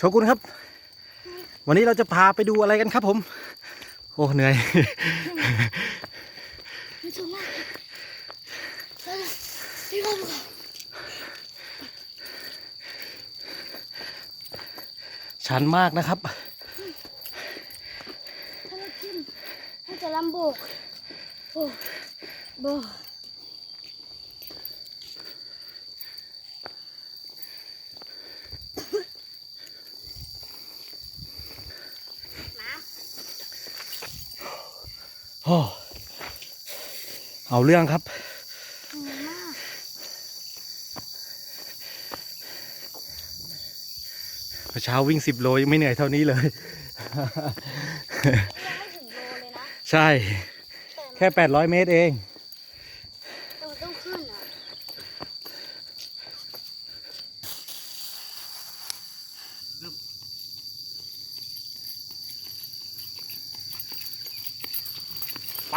โชกุนครับ วันนี้เราจะพาไปดูอะไรกันครับผม โอ้เหนื่อย ชันมากนะครับ ถ้าเราขึ้นมันจะลำบกโอ้บ อ้เอาเรื่องครับเหนื่อยมากเมื่อเช้าวิ่งสิบโลยังไม่เหนื่อยเท่านี้เลยยังไม่ถึงโลเลยนะใช่ แค่800เมตรเอง แต่มันต้องขึ้นอะ ไป